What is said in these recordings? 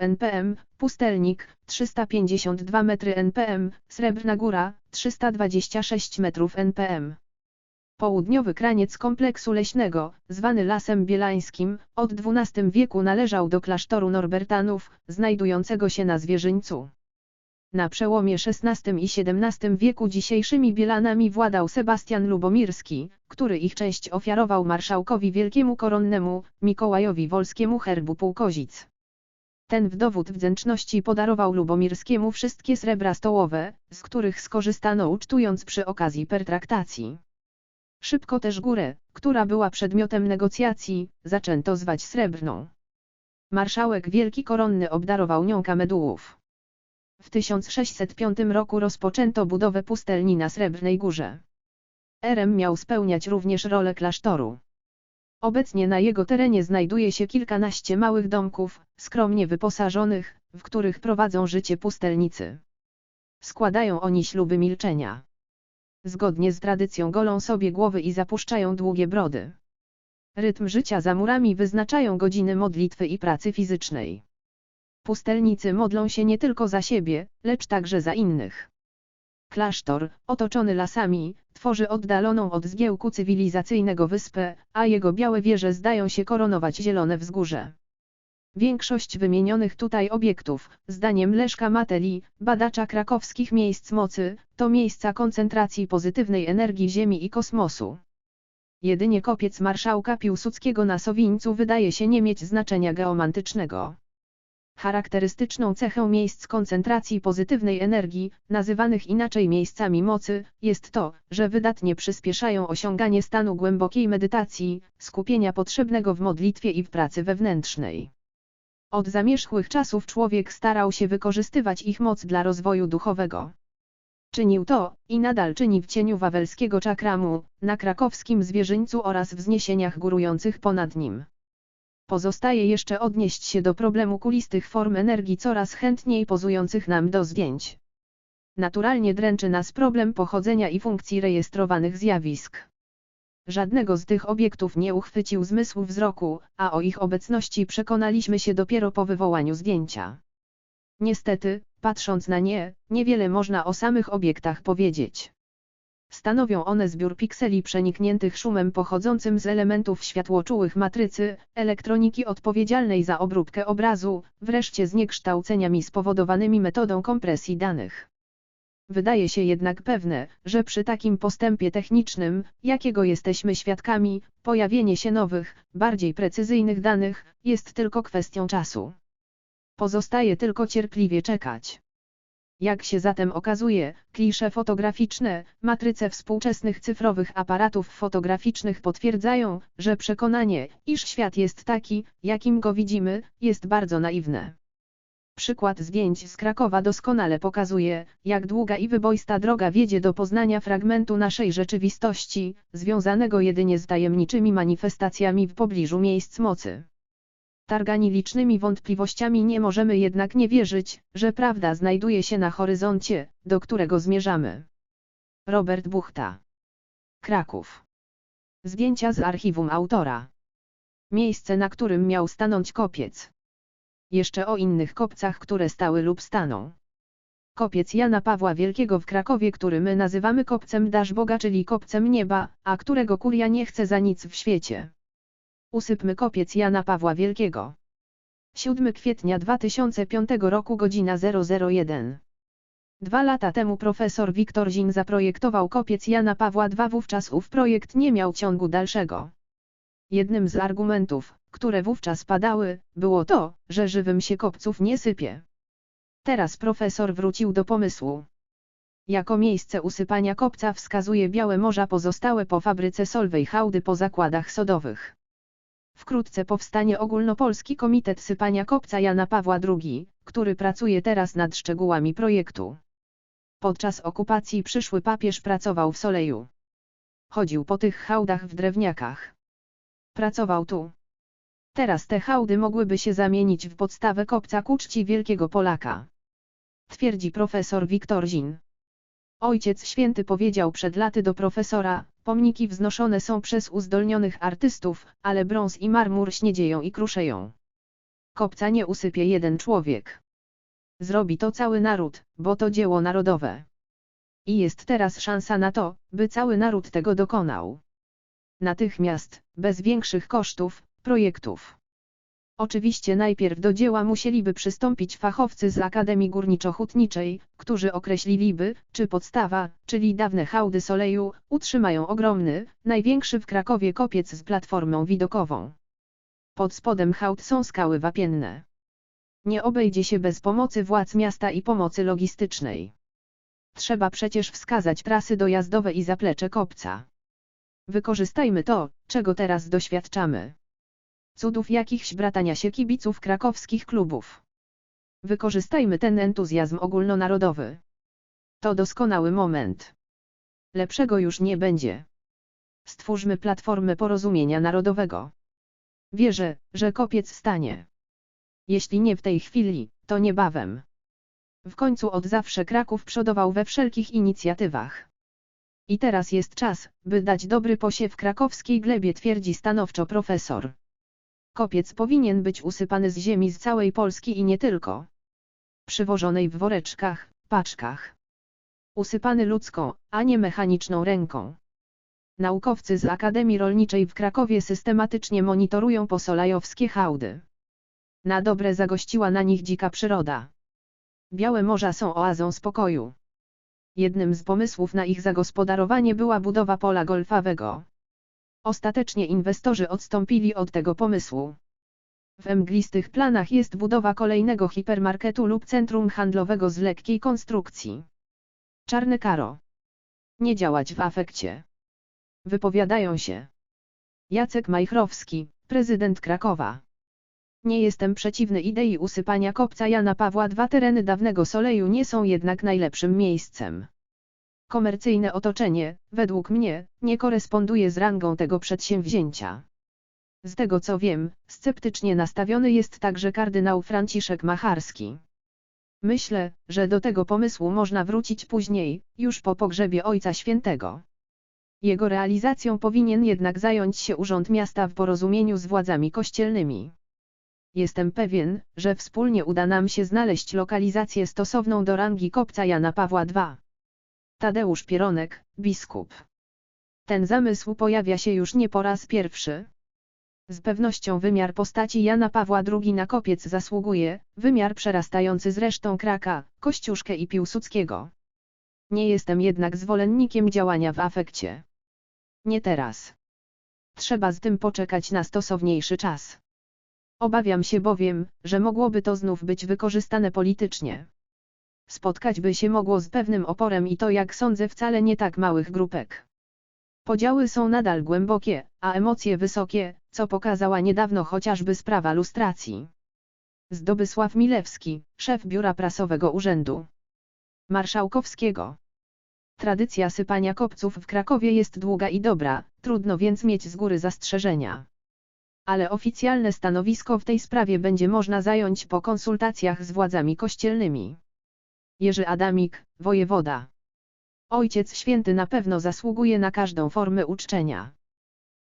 npm, pustelnik 352 metry npm, Srebrna Góra 326 metrów npm. Południowy kraniec kompleksu leśnego, zwany Lasem Bielańskim, od XII wieku należał do klasztoru Norbertanów, znajdującego się na Zwierzyńcu. Na przełomie XVI i XVII wieku dzisiejszymi Bielanami władał Sebastian Lubomirski, który ich część ofiarował marszałkowi wielkiemu koronnemu, Mikołajowi Wolskiemu herbu Półkozic. Ten w dowód wdzięczności podarował Lubomirskiemu wszystkie srebra stołowe, z których skorzystano ucztując przy okazji pertraktacji. Szybko też górę, która była przedmiotem negocjacji, zaczęto zwać srebrną. Marszałek Wielki Koronny obdarował nią kamedułów. W 1605 roku rozpoczęto budowę pustelni na Srebrnej Górze. Erem miał spełniać również rolę klasztoru. Obecnie na jego terenie znajduje się kilkanaście małych domków, skromnie wyposażonych, w których prowadzą życie pustelnicy. Składają oni śluby milczenia. Zgodnie z tradycją golą sobie głowy i zapuszczają długie brody. Rytm życia za murami wyznaczają godziny modlitwy i pracy fizycznej. Pustelnicy modlą się nie tylko za siebie, lecz także za innych. Klasztor, otoczony lasami, tworzy oddaloną od zgiełku cywilizacyjnego wyspę, a jego białe wieże zdają się koronować zielone wzgórze. Większość wymienionych tutaj obiektów, zdaniem Leszka Mateli, badacza krakowskich miejsc mocy, to miejsca koncentracji pozytywnej energii Ziemi i kosmosu. Jedynie kopiec marszałka Piłsudskiego na Sowińcu wydaje się nie mieć znaczenia geomantycznego. Charakterystyczną cechą miejsc koncentracji pozytywnej energii, nazywanych inaczej miejscami mocy, jest to, że wydatnie przyspieszają osiąganie stanu głębokiej medytacji, skupienia potrzebnego w modlitwie i w pracy wewnętrznej. Od zamierzchłych czasów człowiek starał się wykorzystywać ich moc dla rozwoju duchowego. Czynił to, i nadal czyni w cieniu wawelskiego czakramu, na krakowskim zwierzyńcu oraz wzniesieniach górujących ponad nim. Pozostaje jeszcze odnieść się do problemu kulistych form energii coraz chętniej pozujących nam do zdjęć. Naturalnie dręczy nas problem pochodzenia i funkcji rejestrowanych zjawisk. Żadnego z tych obiektów nie uchwycił zmysł wzroku, a o ich obecności przekonaliśmy się dopiero po wywołaniu zdjęcia. Niestety, patrząc na nie, niewiele można o samych obiektach powiedzieć. Stanowią one zbiór pikseli przenikniętych szumem pochodzącym z elementów światłoczułych matrycy, elektroniki odpowiedzialnej za obróbkę obrazu, wreszcie zniekształceniami spowodowanymi metodą kompresji danych. Wydaje się jednak pewne, że przy takim postępie technicznym, jakiego jesteśmy świadkami, pojawienie się nowych, bardziej precyzyjnych danych, jest tylko kwestią czasu. Pozostaje tylko cierpliwie czekać. Jak się zatem okazuje, klisze fotograficzne, matryce współczesnych cyfrowych aparatów fotograficznych potwierdzają, że przekonanie, iż świat jest taki, jakim go widzimy, jest bardzo naiwne. Przykład zdjęć z Krakowa doskonale pokazuje, jak długa i wyboista droga wiedzie do poznania fragmentu naszej rzeczywistości, związanego jedynie z tajemniczymi manifestacjami w pobliżu miejsc mocy. Targani licznymi wątpliwościami nie możemy jednak nie wierzyć, że prawda znajduje się na horyzoncie, do którego zmierzamy. Robert Buchta. Kraków. Zdjęcia z archiwum autora. Miejsce, na którym miał stanąć kopiec. Jeszcze o innych kopcach, które stały lub staną. Kopiec Jana Pawła Wielkiego w Krakowie, który my nazywamy kopcem Dasz Boga, czyli kopcem nieba, a którego kuria nie chce za nic w świecie. Usypmy kopiec Jana Pawła Wielkiego. 7 kwietnia 2005 roku godzina 001. Dwa lata temu profesor Wiktor Zin zaprojektował kopiec Jana Pawła II. Wówczas ów projekt nie miał ciągu dalszego. Jednym z argumentów, które wówczas padały, było to, że żywym się kopców nie sypie. Teraz profesor wrócił do pomysłu. Jako miejsce usypania kopca wskazuje Białe Morza pozostałe po fabryce Solwej hałdy po zakładach sodowych. Wkrótce powstanie ogólnopolski Komitet Sypania Kopca Jana Pawła II, który pracuje teraz nad szczegółami projektu. Podczas okupacji przyszły papież pracował w Soleju. Chodził po tych hałdach w drewniakach. Pracował tu. Teraz te hałdy mogłyby się zamienić w podstawę kopca ku czci wielkiego Polaka. Twierdzi profesor Wiktor Zin. Ojciec Święty powiedział przed laty do profesora, pomniki wznoszone są przez uzdolnionych artystów, ale brąz i marmur śniedzieją i kruszeją. Kopca nie usypie jeden człowiek. Zrobi to cały naród, bo to dzieło narodowe. I jest teraz szansa na to, by cały naród tego dokonał. Natychmiast, bez większych kosztów, projektów. Oczywiście najpierw do dzieła musieliby przystąpić fachowcy z Akademii Górniczo-Hutniczej, którzy określiliby, czy podstawa, czyli dawne hałdy soleju, utrzymają ogromny, największy w Krakowie kopiec z platformą widokową. Pod spodem hałd są skały wapienne. Nie obejdzie się bez pomocy władz miasta i pomocy logistycznej. Trzeba przecież wskazać trasy dojazdowe i zaplecze kopca. Wykorzystajmy to, czego teraz doświadczamy. Cudów jakichś bratania się kibiców krakowskich klubów. Wykorzystajmy ten entuzjazm ogólnonarodowy. To doskonały moment. Lepszego już nie będzie. Stwórzmy platformę porozumienia narodowego. Wierzę, że kopiec stanie. Jeśli nie w tej chwili, to niebawem. W końcu od zawsze Kraków przodował we wszelkich inicjatywach. I teraz jest czas, by dać dobry posiew krakowskiej glebie twierdzi stanowczo profesor. Kopiec powinien być usypany z ziemi z całej Polski i nie tylko. Przywożonej w woreczkach, paczkach. Usypany ludzką, a nie mechaniczną ręką. Naukowcy z Akademii Rolniczej w Krakowie systematycznie monitorują posolajowskie hałdy. Na dobre zagościła na nich dzika przyroda. Białe morza są oazą spokoju. Jednym z pomysłów na ich zagospodarowanie była budowa pola golfowego. Ostatecznie inwestorzy odstąpili od tego pomysłu. W mglistych planach jest budowa kolejnego hipermarketu lub centrum handlowego z lekkiej konstrukcji. Czarne karo. Nie działać w afekcie. Wypowiadają się. Jacek Majchrowski, prezydent Krakowa. Nie jestem przeciwny idei usypania kopca Jana Pawła II. Tereny dawnego Soleju nie są jednak najlepszym miejscem. Komercyjne otoczenie, według mnie, nie koresponduje z rangą tego przedsięwzięcia. Z tego co wiem, sceptycznie nastawiony jest także kardynał Franciszek Macharski. Myślę, że do tego pomysłu można wrócić później, już po pogrzebie Ojca Świętego. Jego realizacją powinien jednak zająć się Urząd Miasta w porozumieniu z władzami kościelnymi. Jestem pewien, że wspólnie uda nam się znaleźć lokalizację stosowną do rangi kopca Jana Pawła II. Tadeusz Pieronek, biskup. Ten zamysł pojawia się już nie po raz pierwszy. Z pewnością wymiar postaci Jana Pawła II na kopiec zasługuje, wymiar przerastający zresztą Kraka, Kościuszkę i Piłsudskiego. Nie jestem jednak zwolennikiem działania w afekcie. Nie teraz. Trzeba z tym poczekać na stosowniejszy czas. Obawiam się bowiem, że mogłoby to znów być wykorzystane politycznie. Spotkać by się mogło z pewnym oporem i to jak sądzę wcale nie tak małych grupek. Podziały są nadal głębokie, a emocje wysokie, co pokazała niedawno chociażby sprawa lustracji. Zdobysław Milewski, szef biura prasowego Urzędu Marszałkowskiego. Tradycja sypania kopców w Krakowie jest długa i dobra, trudno więc mieć z góry zastrzeżenia. Ale oficjalne stanowisko w tej sprawie będzie można zająć po konsultacjach z władzami kościelnymi. Jerzy Adamik, wojewoda. Ojciec Święty na pewno zasługuje na każdą formę uczczenia.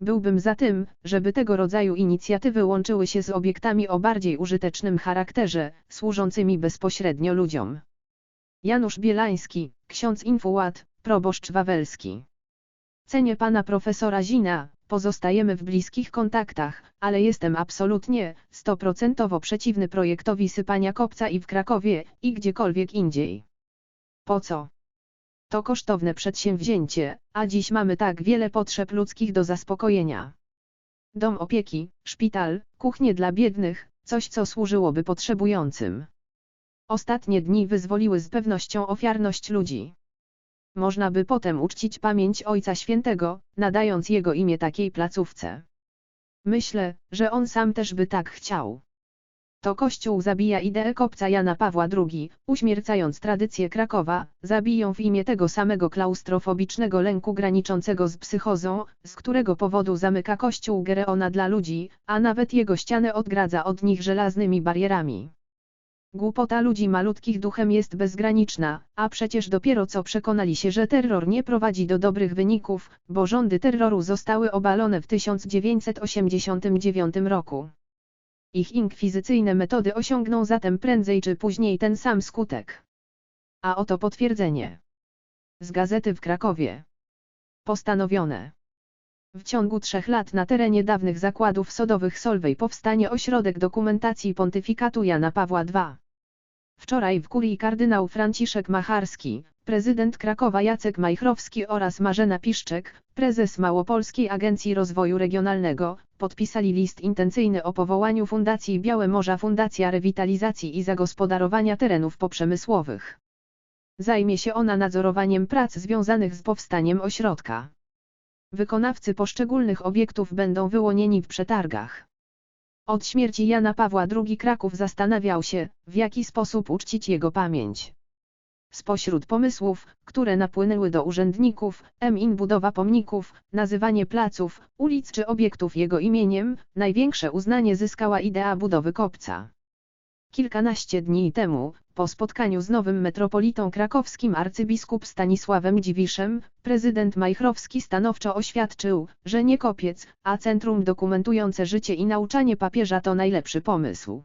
Byłbym za tym, żeby tego rodzaju inicjatywy łączyły się z obiektami o bardziej użytecznym charakterze, służącymi bezpośrednio ludziom. Janusz Bielański, ksiądz Infułat, proboszcz wawelski. Cenię pana profesora Zina, pozostajemy w bliskich kontaktach, ale jestem absolutnie, stoprocentowo przeciwny projektowi sypania kopca i w Krakowie, i gdziekolwiek indziej. Po co? To kosztowne przedsięwzięcie, a dziś mamy tak wiele potrzeb ludzkich do zaspokojenia. Dom opieki, szpital, kuchnie dla biednych, coś co służyłoby potrzebującym. Ostatnie dni wyzwoliły z pewnością ofiarność ludzi. Można by potem uczcić pamięć Ojca Świętego, nadając jego imię takiej placówce. Myślę, że on sam też by tak chciał. To Kościół zabija ideę kopca Jana Pawła II, uśmiercając tradycję Krakowa, zabiją w imię tego samego klaustrofobicznego lęku graniczącego z psychozą, z którego powodu zamyka Kościół Gereona dla ludzi, a nawet jego ścianę odgradza od nich żelaznymi barierami. Głupota ludzi malutkich duchem jest bezgraniczna, a przecież dopiero co przekonali się, że terror nie prowadzi do dobrych wyników, bo rządy terroru zostały obalone w 1989 roku. Ich inkwizycyjne metody osiągną zatem prędzej czy później ten sam skutek. A oto potwierdzenie. Z gazety w Krakowie. Postanowione. W ciągu trzech lat na terenie dawnych zakładów sodowych Solwej powstanie ośrodek dokumentacji pontyfikatu Jana Pawła II. Wczoraj w kurii kardynał Franciszek Macharski, prezydent Krakowa Jacek Majchrowski oraz Marzena Piszczek, prezes Małopolskiej Agencji Rozwoju Regionalnego, podpisali list intencyjny o powołaniu Fundacji Białe Morza Fundacja Rewitalizacji i Zagospodarowania Terenów Poprzemysłowych. Zajmie się ona nadzorowaniem prac związanych z powstaniem ośrodka. Wykonawcy poszczególnych obiektów będą wyłonieni w przetargach. Od śmierci Jana Pawła II Kraków zastanawiał się, w jaki sposób uczcić jego pamięć. Spośród pomysłów, które napłynęły do urzędników, m.in. budowa pomników, nazywanie placów, ulic czy obiektów jego imieniem, największe uznanie zyskała idea budowy kopca. Kilkanaście dni temu, po spotkaniu z nowym metropolitą krakowskim arcybiskup Stanisławem Dziwiszem, prezydent Majchrowski stanowczo oświadczył, że nie kopiec, a centrum dokumentujące życie i nauczanie papieża to najlepszy pomysł.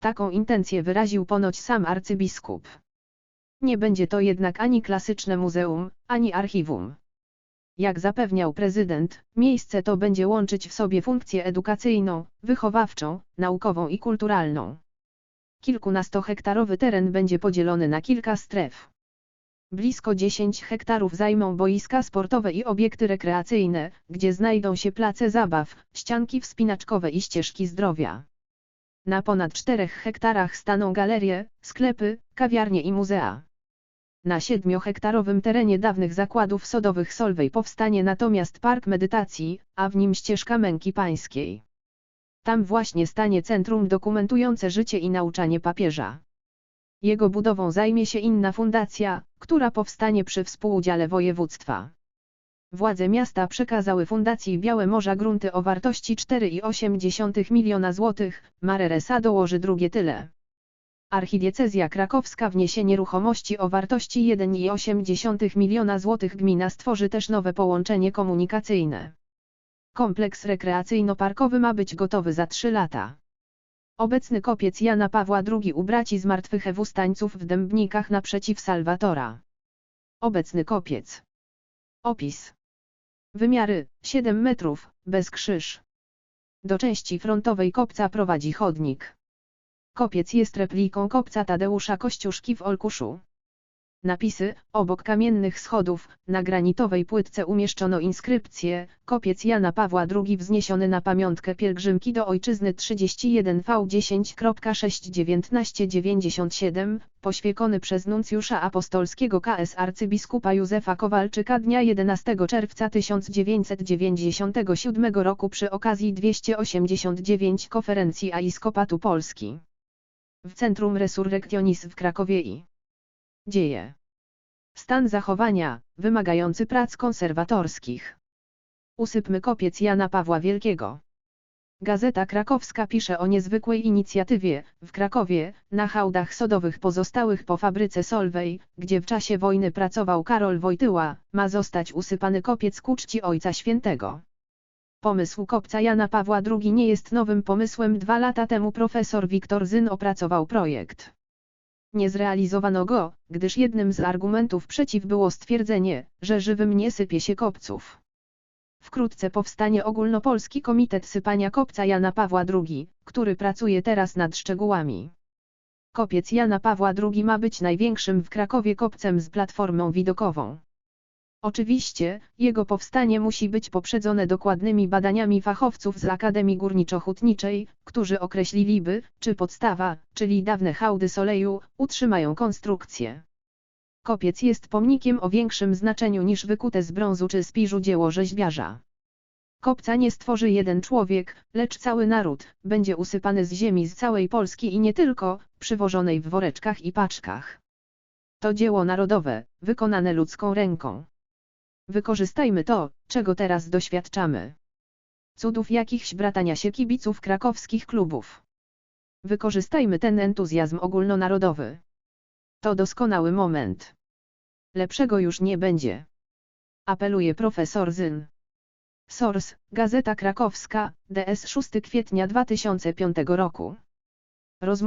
Taką intencję wyraził ponoć sam arcybiskup. Nie będzie to jednak ani klasyczne muzeum, ani archiwum. Jak zapewniał prezydent, miejsce to będzie łączyć w sobie funkcję edukacyjną, wychowawczą, naukową i kulturalną. Kilkunastohektarowy teren będzie podzielony na kilka stref. Blisko 10 hektarów zajmą boiska sportowe i obiekty rekreacyjne, gdzie znajdą się place zabaw, ścianki wspinaczkowe i ścieżki zdrowia. Na ponad 4 hektarach staną galerie, sklepy, kawiarnie i muzea. Na 7-hektarowym terenie dawnych zakładów sodowych Solwej powstanie natomiast park medytacji, a w nim ścieżka męki pańskiej. Tam właśnie stanie centrum dokumentujące życie i nauczanie papieża. Jego budową zajmie się inna fundacja, która powstanie przy współudziale województwa. Władze miasta przekazały Fundacji Białe Morza grunty o wartości 4,8 miliona złotych, Mareresa dołoży drugie tyle. Archidiecezja krakowska wniesie nieruchomości o wartości 1,8 miliona złotych gmina stworzy też nowe połączenie komunikacyjne. Kompleks rekreacyjno-parkowy ma być gotowy za 3 lata. Obecny kopiec Jana Pawła II u braci zmartwychwstańców w Dębnikach naprzeciw Salwatora. Obecny kopiec. Opis. Wymiary 7 metrów, bez krzyż. Do części frontowej kopca prowadzi chodnik. Kopiec jest repliką kopca Tadeusza Kościuszki w Olkuszu. Napisy, obok kamiennych schodów, na granitowej płytce umieszczono inskrypcję, kopiec Jana Pawła II wzniesiony na pamiątkę pielgrzymki do ojczyzny 31 v 10.61997, poświęcony przez nuncjusza apostolskiego KS arcybiskupa Józefa Kowalczyka dnia 11 czerwca 1997 roku przy okazji 289 konferencji Aiskopatu Polski. W Centrum Resurrectionis w Krakowie i dzieje. Stan zachowania, wymagający prac konserwatorskich. Usypmy kopiec Jana Pawła Wielkiego. Gazeta Krakowska pisze o niezwykłej inicjatywie, w Krakowie, na hałdach sodowych pozostałych po fabryce Solwej, gdzie w czasie wojny pracował Karol Wojtyła, ma zostać usypany kopiec ku czci Ojca Świętego. Pomysł kopca Jana Pawła II nie jest nowym pomysłem. Dwa lata temu profesor Wiktor Zyn opracował projekt. Nie zrealizowano go, gdyż jednym z argumentów przeciw było stwierdzenie, że żywym nie sypie się kopców. Wkrótce powstanie ogólnopolski komitet sypania kopca Jana Pawła II, który pracuje teraz nad szczegółami. Kopiec Jana Pawła II ma być największym w Krakowie kopcem z platformą widokową. Oczywiście, jego powstanie musi być poprzedzone dokładnymi badaniami fachowców z Akademii Górniczo-Hutniczej, którzy określiliby, czy podstawa, czyli dawne hałdy soleju, utrzymają konstrukcję. Kopiec jest pomnikiem o większym znaczeniu niż wykute z brązu czy spiżu dzieło rzeźbiarza. Kopca nie stworzy jeden człowiek, lecz cały naród, będzie usypany z ziemi z całej Polski i nie tylko, przywożonej w woreczkach i paczkach. To dzieło narodowe, wykonane ludzką ręką. Wykorzystajmy to, czego teraz doświadczamy. Cudów jakichś bratania się kibiców krakowskich klubów. Wykorzystajmy ten entuzjazm ogólnonarodowy. To doskonały moment. Lepszego już nie będzie. Apeluje profesor Zyn. Source, Gazeta Krakowska, DS 6 kwietnia 2005 roku. Rozmowa